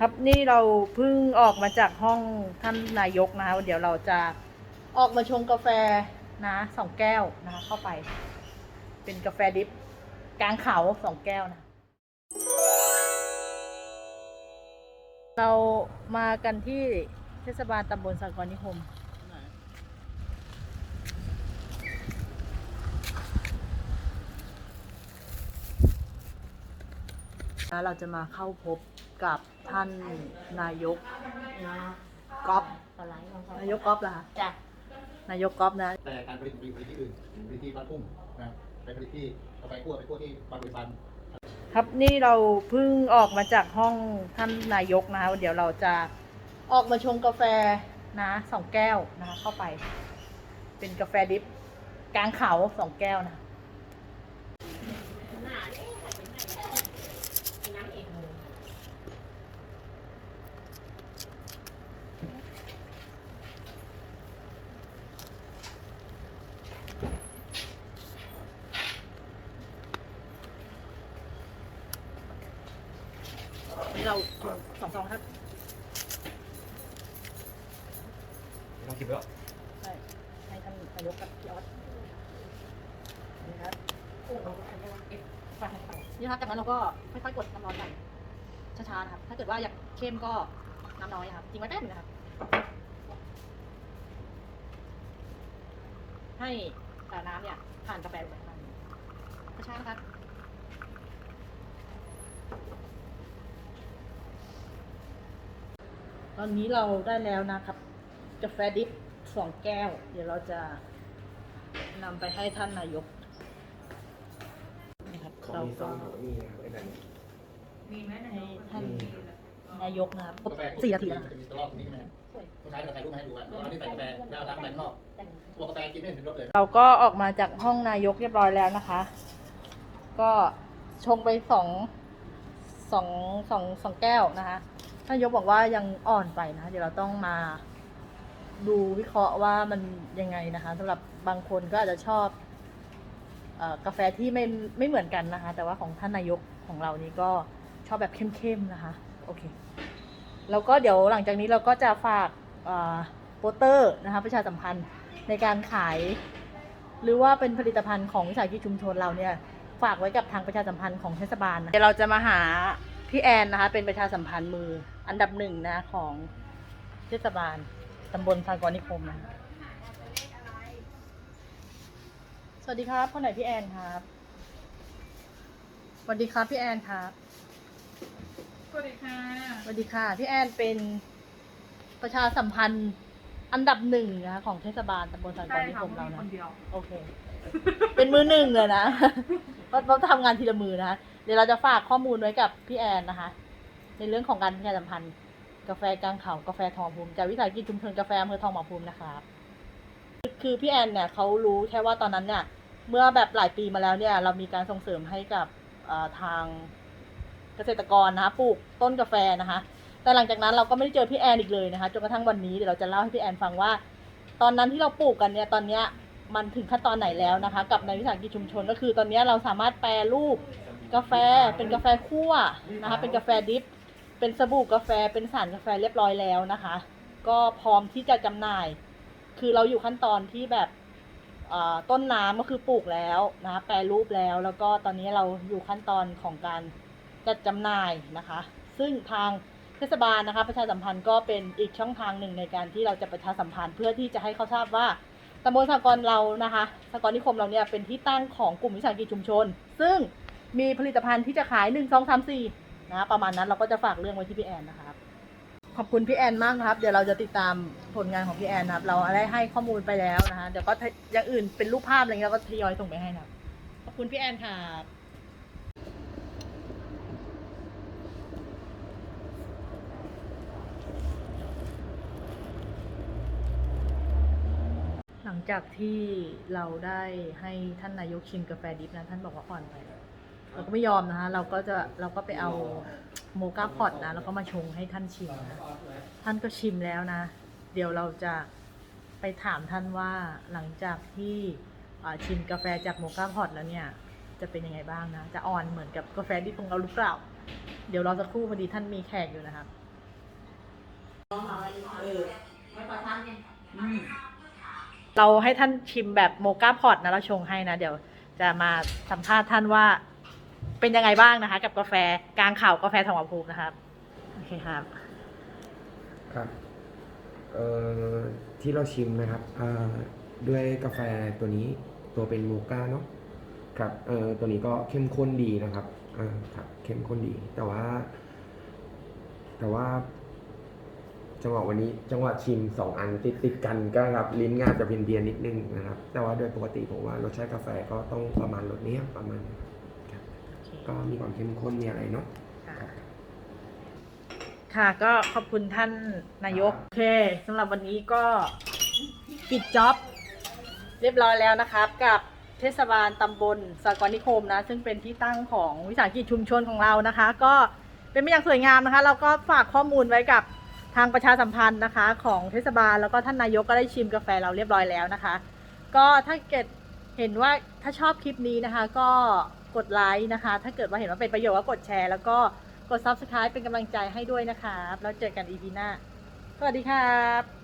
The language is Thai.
ครับนี่เราเพิ่งออกมาจากห้องท่านนายกนะคะเดี๋ยวเราจะออกมาชงกาแฟนะสองแก้วนะคะเข้าไป เป็นกาแฟดิฟกลางเขาสองแก้วนะ เรามากันที่เทศบาลตำบลสังกรนิคมนะเราจะมาเข้าพบ กับท่านนายกก๊อฟสไลด์ลงไปนายกก๊อฟเหรอคะจ้ะนายกก๊อฟนะ แต่การผลิตผลิตที่อื่นผลิตที่บ้านทุ่งนะไปผลิตที่เอาไปคั่วไปคั่วที่บางบริษัทครับนี่เราเพิ่งออกมาจากห้องท่านนายกนะคะเดี๋ยวเราจะออกมาชงกาแฟนะสองแก้วนะคะเข้าไป เป็นกาแฟดิฟกลางเขาสองแก้วนะ เราชงสองซองครับลองชิมแล้วใช่ให้ท่านนายกกับพี่ออสนี่ครับนี่ครับจากนั้นเราก็ค่อยๆกดน้ำร้อนไปช้าๆนะครับ ถ้าเกิดว่าอยากเข้มก็น้ำน้อยนะครับทิ้งไว้แป๊บนึงนะครับ ให้แต่น้ำเนี่ยผ่านกาแฟลงไปข้างในช้าๆนะครับ ตอนนี้เราได้แล้วนะครับ กาแฟดิฟสองแก้ว เดี๋ยวเราจะนำไปให้ท่านนายกนะครับเราก็ให้ท่านนายกนะครับกาแฟสี่นาทีนะจะมีตลอดนี่ใช่ไหมคนไทยเราถ่ายรูปมาให้ดูว่าตอนที่ใส่กาแฟแล้วล้างไปข้างนอกตัวกาแฟกินไม่เห็นรสเลยเราก็ออกมาจากห้องนายกเรียบร้อยแล้วนะคะ ก็ชงไปสองสองสองสองแก้วนะคะท่า นนายกบอกว่ายังอ่อนไปนะเดี๋ยวเราต้องมาดูวิเคราะห์ว่ามันยังไงนะคะสำหรับบางคนก็อาจจะชอบอกาแฟที่ไม่ไม่เหมือนกันนะคะ แต่ว่าของท่านนายกของเรานี่ก็ชอบแบบเข้มๆนะคะโอเคแล้วก็เดี๋ยวหลังจากนี้เราก็จะฝากโปสเตอร์นะคะประชาสัมพันธ์ในการขาย หรือว่าเป็นผลิตภัณฑ์ของวิสาหกิจชุมชนเราเนี่ยฝากไว้กับทางประชาสัมพันธ์ของเทศบาลนะเดี๋ยวเราจะมาหา พี่แอนนะคะ เป็นประชาสัมพันธ์มืออันดับหนึ่งนะของเทศบาลตำบลสากรนิคมนะสวัสดีครับคนไหนพี่แอนครับสวัสดีครับพี่แอนครับสวัสดีค่ะสวัสดีค่ะ พี่แอนเป็นประชาสัมพันธ์อันดับหนึ่งนะคะของเทศบาลตำบลสากรใช่นิค่ะคมเรามีนะคนเดียวโอเค เป็นมือหนึ่งเลยนะเพราะเราทำงานทีละมือนะคะ เดี๋ยวเราจะฝากข้อมูลไว้กับพี่แอนนะคะ ในเรื่องของการประชาสัมพันธ์ กาแฟกลางเขากาแฟทองภูมิจากวิสาหกิจชุมชนกาแฟอำเภอทองหมอภูมินะครับคือพี่แอนเนี่ยเขารู้แค่ว่าตอนนั้นเนี่ยเมื่อแบบหลายปีมาแล้วเนี่ย เรามีการส่งเสริมให้กับทางเกษตรกรนะคะปลูกต้นกาแฟนะคะ แต่หลังจากนั้นเราก็ไม่ได้เจอพี่แอนอีกเลยนะคะจนกระทั่งวันนี้เดี๋ยวเราจะเล่าให้พี่แอนฟังว่า ตอนนั้นที่เราปลูกกันเนี่ยตอนเนี้ยมันถึงขั้นตอนไหนแล้วนะคะ กับในวิสาหกิจชุมชนก็คือตอนนี้เราสามารถแปรรูป กาแฟเป็นกาแฟคั่วนะคะ เป็นกาแฟดิฟ เป็นสบู่กาแฟเป็นสารกาแฟเรียบร้อยแล้วนะคะ ก็พร้อมที่จะจำหน่าย คือเราอยู่ขั้นตอนที่แบบต้นน้ำก็คือปลูกแล้วนะคะแปรรูปแล้ว แล้วก็ตอนนี้เราอยู่ขั้นตอนของการจัดจำหน่ายนะคะ ซึ่งทางเทศบาลนะคะ ประชาสัมพันธ์ก็เป็นอีกช่องทางหนึ่งในการที่เราจะประชาสัมพันธ์เพื่อที่จะให้เขาทราบว่าตำบลสากรเรานะคะสากรนิคมเราเนี่ยเป็นที่ตั้งของกลุ่มวิสาหกิจชุมชน ซึ่ง มีผลิตภัณฑ์ที่จะขายหนึ่งสองสามสี่นะประมาณนั้นเราก็จะฝากเรื่องไว้ที่พี่แอนนะครับ ขอบคุณพี่แอนมากนะครับ เดี๋ยวเราจะติดตามผลงานของพี่แอนนะครับ เราได้ให้ข้อมูลไปแล้วนะคะเดี๋ยวก็อย่างอื่นเป็นรูปภาพอะไรเงี้ยเราก็ทยอยส่งไปให้นะครับ ขอบคุณพี่แอนครับหลังจากที่เราได้ให้ท่านนายกชิมกาแฟดิฟนะท่านบอกว่าอ่อนไป เราก็ไม่ยอมนะคะเราก็จะเราก็ไปเอาโมกาพอตนะแล้วก็มาชงให้ท่านชิมนะท่านก็ชิมแล้วนะ เดี๋ยวเราจะไปถามท่านว่าหลังจากที่ชิมกาแฟจากโมกาพอตแล้วเนี่ยจะเป็นยังไงบ้างนะ จะอ่อนเหมือนกับกาแฟที่ของเราหรือเปล่า เดี๋ยวรอสักครู่พอดีท่านมีแขกอยู่นะครับเราให้ท่านชิมแบบโมกาพอตนะเราชงให้นะ เดี๋ยวจะมาสัมภาษณ์ท่านว่า เป็นยังไงบ้างนะคะ กับกาแฟกลางข่าวกาแฟทองภูมินะครับโอเคครับ ครับเอ่อที่เราชิมนะครับอ่าด้วยกาแฟตัวนี้ตัวเป็นโมก้าเนาะครับเอ่อตัวนี้ก็เข้มข้นดีนะครับอ่าครับเข้มข้นดี แต่ว่า แต่ว่า จังหวะวันนี้ จังหวะชิมสองอันติดติดๆกันก็ครับลิ้นงาจะเพี้ยนเพียนๆนิดนึงนะครับ แต่ว่าโดยปกติผมว่ารสชาติกาแฟก็ต้องประมาณรสนี้ประมาณครับ ก็มีความเข้มข้นมีอะไรเนาะค่ะค่ะก็ขอบคุณท่านนายก โอเคสำหรับวันนี้ก็ปิดจ็อบเรียบร้อยแล้วนะครับ กับเทศบาลตำบลสากรนิคมนะ ซึ่งเป็นที่ตั้งของวิสาหกิจชุมชนของเรานะคะ ก็เป็นไปอย่างสวยงามนะคะ เราก็ฝากข้อมูลไว้กับทางประชาสัมพันธ์นะคะ ของเทศบาลแล้วก็ท่านนายกก็ได้ชิมกาแฟเราเรียบร้อยแล้วนะคะ ก็ถ้าเกิดเห็นว่าถ้าชอบคลิปนี้นะคะ ก็ กดไลค์นะคะ ถ้าเกิดว่าเห็นว่าเป็นประโยชน์ก็กดแชร์ แล้วก็กด subscribe เป็นกำลังใจให้ด้วยนะครับ แล้วเจอกัน EP หน้า สวัสดีครับ